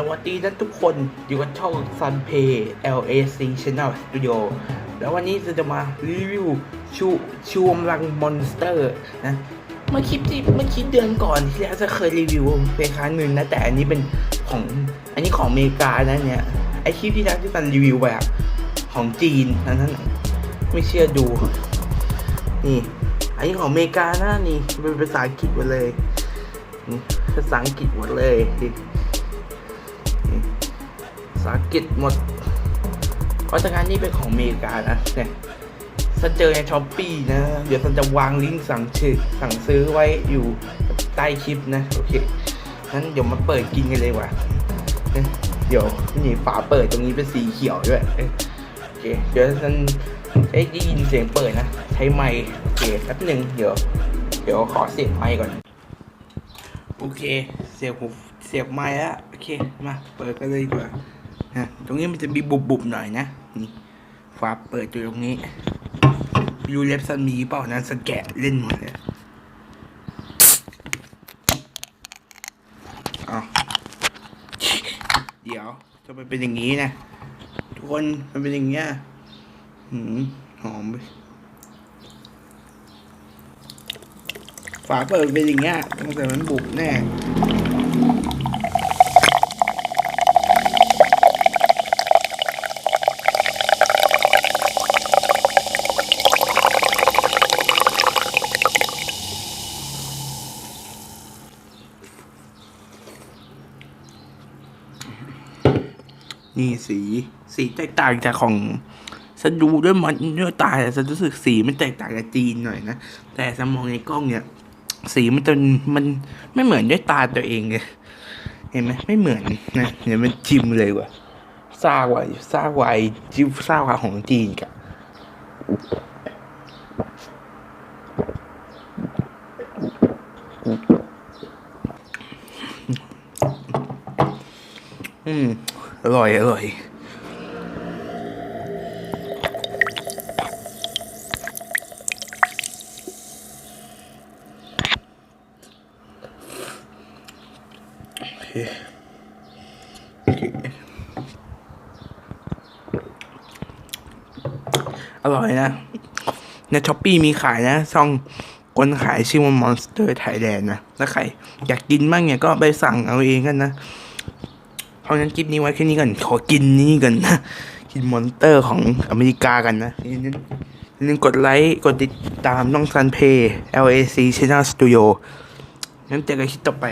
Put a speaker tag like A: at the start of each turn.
A: สวัสดีนะทุกคนอยู่กับช่อง Sunpay LAC Channel Studio แล้ววันนี้เราจะมารีวิวชูชูกำลังมอนสเตอร์นะเมื่อคลิปที่เมื่อคลิปเดือนก่อนที่แล้วจะเคยรีวิวเป็นครั้งหนึ่งนะแต่อันนี้เป็นของอันนี้ของอเมริกานะเนี่ยไอคลิปที่แล้วที่มันรีวิวไปอะของจีนนะนั่นไม่เชื่อดู นี่อันนี้ของอเมริกานะนี่เป็นภาษาอังกฤษหมดเลย ภาษาอังกฤษหมดเลย ภาษาอังกฤษหมด เพราะฉะนั้นนี่เป็นของอเมริกานะเนี่ยถ้าเจอในช้อปปี้นะ เดี๋ยวฉันจะวางลิงก์สั่งชื่อสั่งซื้อไว้อยู่ใต้คลิปนะ โอเคงั้นเดี๋ยวมาเปิดกินกันเลยว่ะเดี๋ยวนี่ฝาเปิดตรงนี้เป็นสีเขียวด้วยโอเค เดี๋ยวฉันได้ยินเสียงเปิดนะ ใช้ไมค์โอเคแป๊บหนึ่งเดี๋ยว เดี๋ยวขอเสียบไมค์ก่อน โอเค เสียบหู เสียบไม้แล้วโอเคมาเปิดกันเลยดีกว่าฮะตรงนี้มันจะมีบุบๆหน่อยนะนี่ฝาเปิดอยู่ตรงนี้ยูเล็บซันมีเปล่านั้นสแกะเล่นหมดเลยเอาเดี๋ยวจะไปเป็นอย่างนี้นะทุกคนมันเป็นอย่างเงี้ยหืมหอมไปฝาเปิดเป็นอย่างเงี้ยตั้งแต่มันบุบแน่ นี่สีสีแตกต่างจากของฉันดูด้วยมันด้วยตาแต่ฉันรู้สึกสีมันแตกต่างจากจีนหน่อยนะแต่ฉันมองในกล้องเนี่ย สีมันจะมันไม่เหมือนด้วยตาตัวเองเลยเห็นไหมไม่เหมือนนะเดี๋ยวมันชิมเลยว่ะซ่ากว่าซ่ากว่าจิ้มซ่ากว่าของจีนกับอืม อร่อย อร่อย อร่อยนะ ในช้อปปี้มีขายนะช่องคนขายชื่อว่า Monster Thailand นะถ้าใครอยากกินบ้างเนี่ยก็ไปสั่งเอาเองกันนะ เพราะงั้นคลิปนี้ไว้แค่นี้ก่อนขอกินนี่กันนะกินมอนสเตอร์ของอเมริกากันนะอย่าลืมอย่าลืมกดไลค์ กดติดตามน้องซันเพย์ LAC Channel Studio งั้นเจอกันคลิปต่อไป